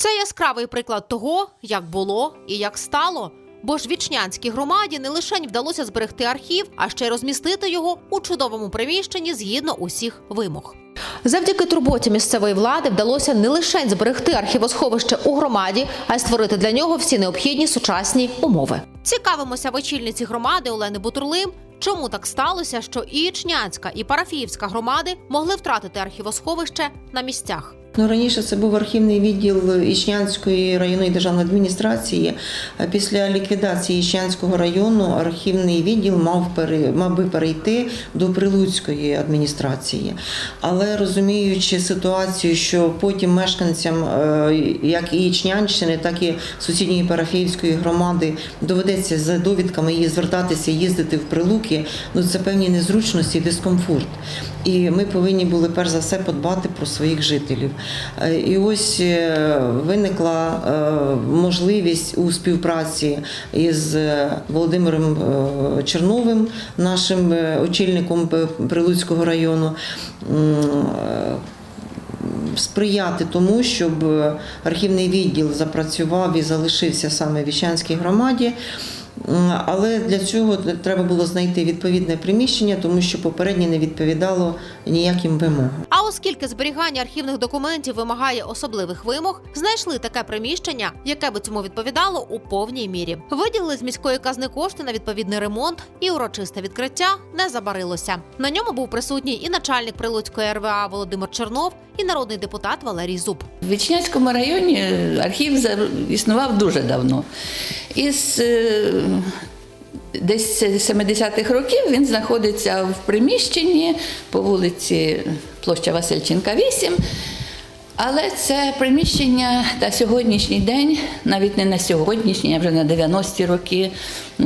Це яскравий приклад того, як було і як стало. Бо ж вічнянській громаді не лише вдалося зберегти архів, а ще й розмістити його у чудовому приміщенні згідно усіх вимог. Завдяки турботі місцевої влади вдалося не лише зберегти архівосховище у громаді, а й створити для нього всі необхідні сучасні умови. Цікавимося в очільниці громади Олени Бутурлим. Чому так сталося, що і Ічнянська, і Парафіївська громади могли втратити архівосховище на місцях? Ну, раніше це був архівний відділ Ічнянської районної державної адміністрації. Після ліквідації Ічнянського району архівний відділ мав, мав би перейти до Прилуцької адміністрації. Але розуміючи ситуацію, що потім мешканцям е, як і Ічнянщини, так і сусідньої парафіївської громади доведеться за довідками її звертатися, їздити в Прилуки, ну це певні незручності дискомфорт. І ми повинні були перш за все подбати про своїх жителів. Е, І ось е, виникла е, можливість у співпраці із Володимиром Черновим, нашим очільником Прилуцького району. Сприяти тому, щоб архівний відділ запрацював і залишився саме в Віщанській громаді. Але для цього треба було знайти відповідне приміщення, тому що попереднє не відповідало ніяким вимогам. Оскільки зберігання архівних документів вимагає особливих вимог, знайшли таке приміщення, яке би цьому відповідало у повній мірі. Виділили з міської казни кошти на відповідний ремонт, і урочисте відкриття не забарилося. На ньому був присутній і начальник Прилуцької РВА Володимир Чернов, і народний депутат Валерій Зуб. В Вічнянському районі архів існував дуже давно. Із е, десь 70-х років він знаходиться в приміщенні по вулиці Площа Васильченка, 8. Але це приміщення на сьогоднішній день, навіть не на сьогоднішній, а вже на 90-ті роки е,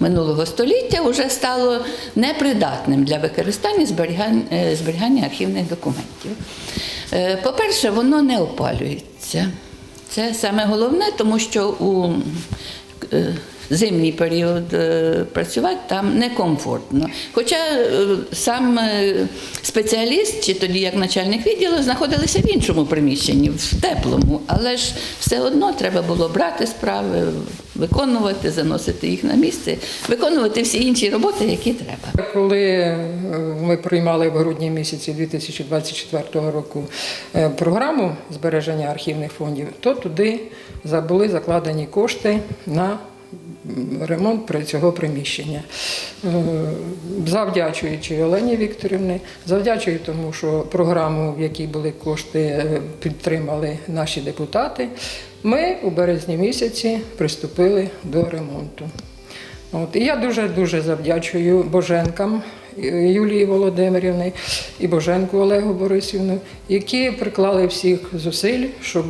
минулого століття, вже стало непридатним для використання зберігання, е, зберігання архівних документів. Е, По-перше, воно не опалюється. Це саме головне, тому що у зимній період е, працювати там некомфортно. Хоча е, сам е, спеціаліст, чи тоді як начальник відділу, знаходилися в іншому приміщенні, в теплому, але ж все одно треба було брати справи, виконувати, заносити їх на місце, виконувати всі інші роботи, які треба. Коли ми приймали в грудні місяці 2024 року програму збереження архівних фондів, то туди були закладені кошти на ремонт цього приміщення. Е, Завдячуючи Олені Вікторівні, завдячую тому, що програму, в якій були кошти, е, підтримали наші депутати, ми у березні місяці приступили до ремонту. От, і я дуже дуже завдячую Боженкам е, Юлії Володимирівні і Боженку Олегу Борисівну, які приклали всіх зусиль, щоб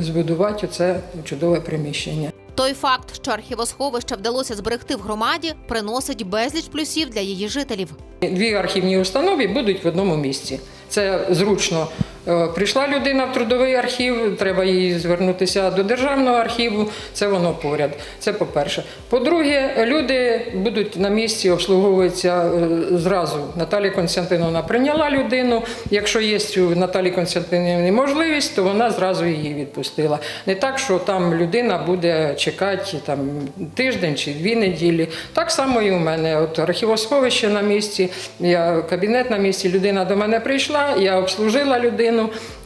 збудувати це чудове приміщення. Той факт, що архівосховище вдалося зберегти в громаді, приносить безліч плюсів для її жителів. Дві архівні установи будуть в одному місці. Це зручно. Е, Прийшла людина в трудовий архів, треба їй звернутися до державного архіву. Це воно поряд. Це по-перше. По-друге, люди будуть на місці, обслуговуються е, зразу. Наталія Константиновна прийняла людину. Якщо є у Наталії Константинівни можливість, то вона зразу її відпустила. Не так, що там людина буде чекати там тиждень чи дві неділі. Так само і у мене. От архівосховище на місці, я кабінет на місці, людина до мене прийшла, я обслужила людину.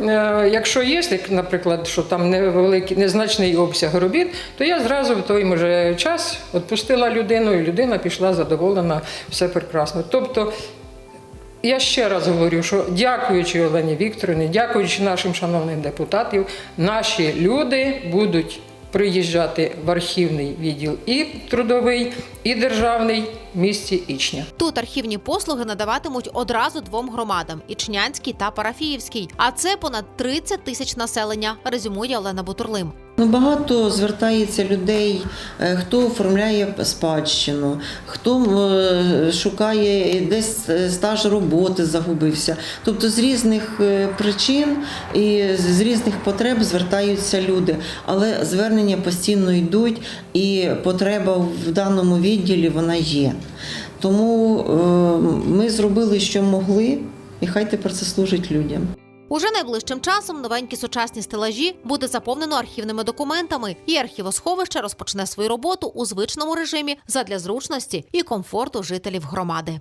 Е, Якщо є, наприклад, що там невеликий, незначний обсяг робіт, то я зразу в той же час відпустила людину, і людина пішла задоволена, все прекрасно. Тобто я ще раз говорю, що дякуючи Олені Вікторівні, дякуючи нашим шановним депутатам, наші люди будуть приїжджати в архівний відділ і трудовий, і державний в місті Ічня. Тут архівні послуги надаватимуть одразу двом громадам Ічнянській та Парафіївській. А це понад 30 тисяч населення, резюмує Олена Бутурлим. Ну, багато звертається людей, е, хто оформляє спадщину, хто е, шукає десь е, стаж роботи загубився. Тобто з різних причин і з різних потреб звертаються люди. Але звернення постійно йдуть, і потреба в даному відділі вона є. Тому ми зробили, що могли, і хай тепер це служить людям. Уже найближчим часом новенькі сучасні стелажі буде заповнено архівними документами, і архівосховище розпочне свою роботу у звичному режимі задля зручності і комфорту жителів громади.